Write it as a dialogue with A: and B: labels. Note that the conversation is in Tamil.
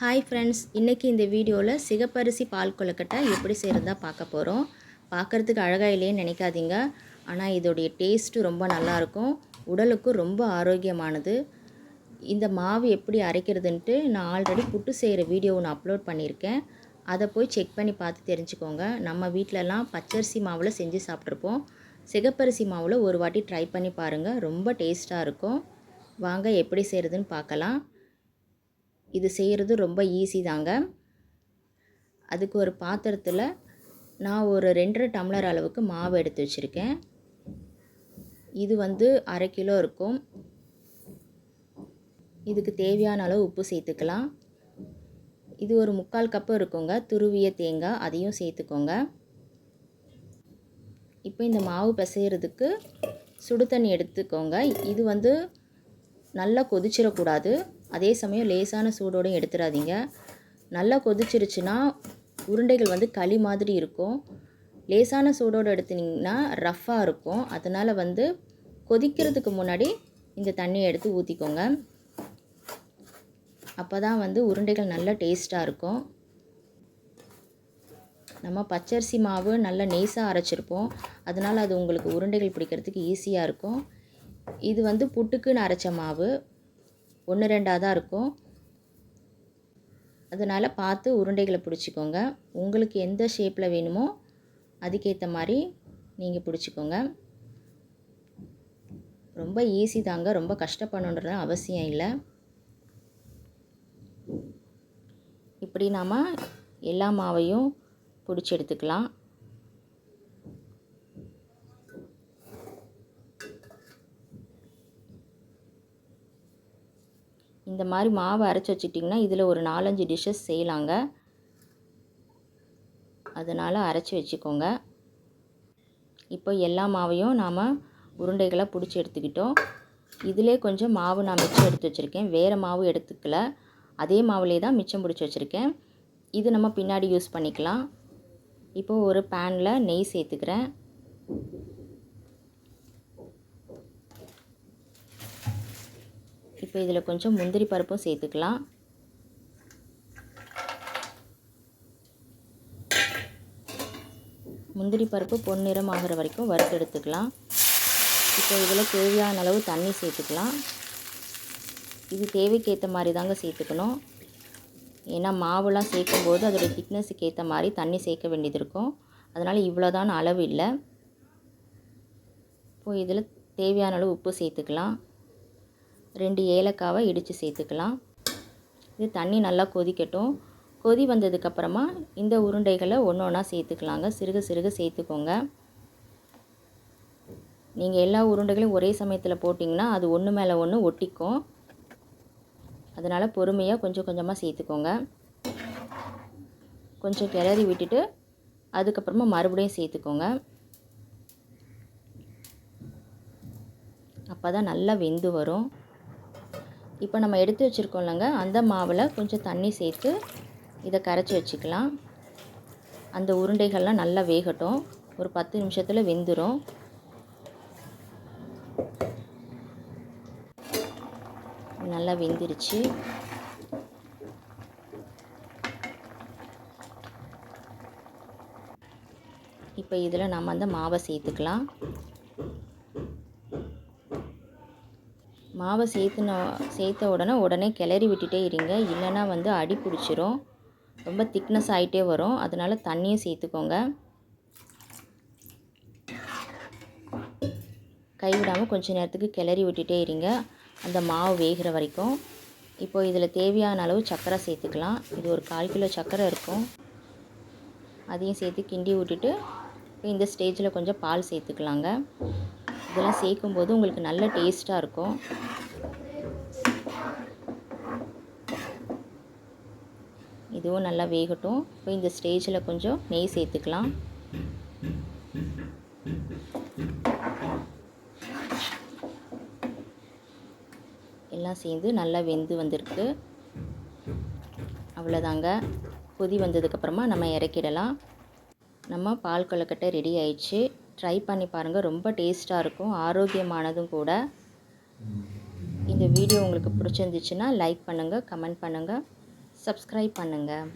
A: ஹாய் ஃப்ரெண்ட்ஸ் இன்றைக்கி இந்த வீடியோவில் சிகப்பரிசி பால் கொழுக்கட்டை எப்படி செய்கிறதா பார்க்க போகிறோம் பார்க்குறதுக்கு அழகாக இல்லையேன்னு நினைக்காதீங்க. ஆனால் இதோடைய டேஸ்ட்டு ரொம்ப நல்லாயிருக்கும் உடலுக்கும் ரொம்ப ஆரோக்கியமானது. இந்த மாவு எப்படி அரைக்கிறதுன்ட்டு நான் ஆல்ரெடி புட்டு செய்கிற வீடியோ ஒன்று அப்லோட் பண்ணியிருக்கேன். அதை போய் செக் பண்ணி பார்த்து தெரிஞ்சுக்கோங்க. நம்ம வீட்டிலலாம் பச்சரிசி மாவில் செஞ்சு சாப்பிட்ருப்போம். சிகப்பரிசி மாவில் ஒரு வாட்டி ட்ரை பண்ணி பாருங்கள் ரொம்ப டேஸ்ட்டாக இருக்கும். வாங்க எப்படி செய்கிறதுன்னு பார்க்கலாம். இது செய்கிறது ரொம்ப ஈஸி தாங்க. அதுக்கு ஒரு பாத்திரத்தில் நான் ஒரு ரெண்டரை டம்ளர் அளவுக்கு மாவு எடுத்து வச்சுருக்கேன். இது வந்து அரை கிலோ இருக்கும். இதுக்கு தேவையான அளவு உப்பு சேர்த்துக்கலாம். இது ஒரு முக்கால் கப்பு இருக்குங்க. துருவிய தேங்காய் அதையும் சேர்த்துக்கோங்க. இப்போ இந்த மாவு பிசைகிறதுக்கு சுடு தண்ணி எடுத்துக்கோங்க. இது வந்து நல்லா கொதிச்சிடக்கூடாது. அதே சமயம் லேசான சூடோடையும் எடுத்துடாதீங்க. நல்லா கொதிச்சிருச்சுன்னா உருண்டைகள் வந்து களி மாதிரி இருக்கும். லேசான சூடோடு எடுத்துனீங்கன்னா ரஃப்பாக இருக்கும். அதனால் வந்து கொதிக்கிறதுக்கு முன்னாடி இந்த தண்ணியை எடுத்து ஊற்றிக்கோங்க அப்போ தான் வந்து உருண்டைகள் நல்லா டேஸ்ட்டாக இருக்கும். நம்ம பச்சரிசி மாவு நல்லா நெய்ஸாக அரைச்சிருப்போம். அதனால் அது உங்களுக்கு உருண்டைகள் பிடிக்கிறதுக்கு ஈஸியாக இருக்கும். இது வந்து புட்டுக்குன்னு அரைச்ச மாவு. ஒன்று ரெண்டாக தான் இருக்கும். அதனால் பார்த்து உருண்டைகளை பிடிச்சிக்கோங்க. உங்களுக்கு எந்த ஷேப்பில் வேணுமோ அதுக்கேற்ற மாதிரி நீங்கள் பிடிச்சிக்கோங்க. ரொம்ப ஈஸி தாங்க. ரொம்ப கஷ்டப்படணுன்ற அவசியம் இல்லை. இப்படி நாம் எல்லா மாவையும் பிடிச்சி எடுத்துக்கலாம். இந்த மாதிரி மாவை அரைச்சி வச்சிட்டிங்கன்னா இதில் ஒரு நாலஞ்சு டிஷ்ஷஸ் செய்யலாங்க. அதனால் அரைச்சி வச்சுக்கோங்க. இப்போ எல்லா மாவையும் நாம் உருண்டைகளை பிடிச்சி எடுத்துக்கிட்டோம். இதிலே கொஞ்சம் மாவு நான் மிச்சம் எடுத்து வச்சுருக்கேன். வேறு மாவு எடுத்துக்கல. அதே மாவுலே தான் மிச்சம் பிடிச்சி வச்சுருக்கேன். இது நம்ம பின்னாடி யூஸ் பண்ணிக்கலாம். இப்போது ஒரு பேனில் நெய் சேர்த்துக்கிறேன். இப்போ இதில் கொஞ்சம் முந்திரி பருப்பும் சேர்த்துக்கலாம். முந்திரி பருப்பு பொன்னிறம் ஆகிற வரைக்கும் வறுத்து எடுத்துக்கலாம். இப்போ இதில் தேவையான அளவு தண்ணி சேர்த்துக்கலாம். இது தேவைக்கேற்ற மாதிரி தாங்க சேர்த்துக்கணும். ஏன்னா மாவுலாம் சேர்க்கும்போது அதோடய திக்னஸுக்கு ஏற்ற மாதிரி தண்ணி சேர்க்க வேண்டியது இருக்கும். அதனால் இவ்வளோதான் அளவு இல்லை. இப்போது இதில் தேவையான அளவு உப்பு சேர்த்துக்கலாம். ரெண்டு ஏலக்காவை இடித்து சேர்த்துக்கலாம். இது தண்ணி நல்லா கொதிக்கட்டும். கொதி வந்ததுக்கப்புறமா இந்த உருண்டைகளை ஒன்று ஒன்றா சேர்த்துக்கலாங்க. சிறுக சிறுக சேர்த்துக்கோங்க. நீங்கள் எல்லா உருண்டைகளையும் ஒரே சமயத்தில் போட்டிங்கன்னா அது ஒன்று மேலே ஒன்று ஒட்டிக்கும். அதனால் பொறுமையாக கொஞ்சம் கொஞ்சமாக சேர்த்துக்கோங்க. கொஞ்சம் கிளறி விட்டுட்டு அதுக்கப்புறமா மறுபடியும் சேர்த்துக்கோங்க. அப்போ தான் நல்லா வெந்து வரும். இப்போ நம்ம எடுத்து வச்சுருக்கோம்லங்க அந்த மாவில் கொஞ்சம் தண்ணி சேர்த்து இதை கரைச்சி வச்சுக்கலாம். அந்த உருண்டைகள்லாம் நல்லா வேகட்டும். ஒரு பத்து நிமிஷத்தில் வெந்துடும் நல்லா வெந்துருச்சு. இப்போ இதில் நம்ம அந்த மாவை சேர்த்துக்கலாம். மாவை சேர்த்துன சேர்த்த உடனே உடனே கிளறி விட்டுட்டே இருங்க. இல்லைன்னா வந்து அடி பிடிச்சிரும். ரொம்ப திக்னஸ் ஆகிட்டே வரும். அதனால் தண்ணியும் சேர்த்துக்கோங்க. கைவிடாமல் கொஞ்சம் நேரத்துக்கு கிளறி விட்டுட்டே இருங்க. அந்த மாவு வேகிற வரைக்கும். இப்போ இதில் தேவையான அளவு சர்க்கரை சேர்த்துக்கலாம். இது ஒரு கால் கிலோ சர்க்கரை இருக்கும். அதையும் சேர்த்து கிண்டி விட்டுட்டு இப்போ இந்த ஸ்டேஜில் கொஞ்சம் பால் சேர்த்துக்கலாங்க. இதெல்லாம் சேர்க்கும்போது உங்களுக்கு நல்ல டேஸ்ட்டாக இருக்கும். இதுவும் நல்லா வேகட்டும். இப்போ இந்த ஸ்டேஜில் கொஞ்சம் நெய் சேர்த்துக்கலாம். எல்லாம் சேர்ந்து நல்லா வெந்து வந்திருக்கு. அவ்வளோதாங்க. கொதி வந்ததுக்கப்புறமா நம்ம இறக்கிடலாம். நம்ம பால் கொழுக்கட்டை ரெடி ஆயிடுச்சு. ட்ரை பண்ணி பாருங்கள் ரொம்ப டேஸ்ட்டாக இருக்கும். ஆரோக்கியமானதும் கூட. இந்த வீடியோ உங்களுக்கு பிடிச்சிருந்துச்சுன்னா லைக் பண்ணுங்கள் கமெண்ட் பண்ணுங்கள் சப்ஸ்கிரைப் பண்ணுங்கள்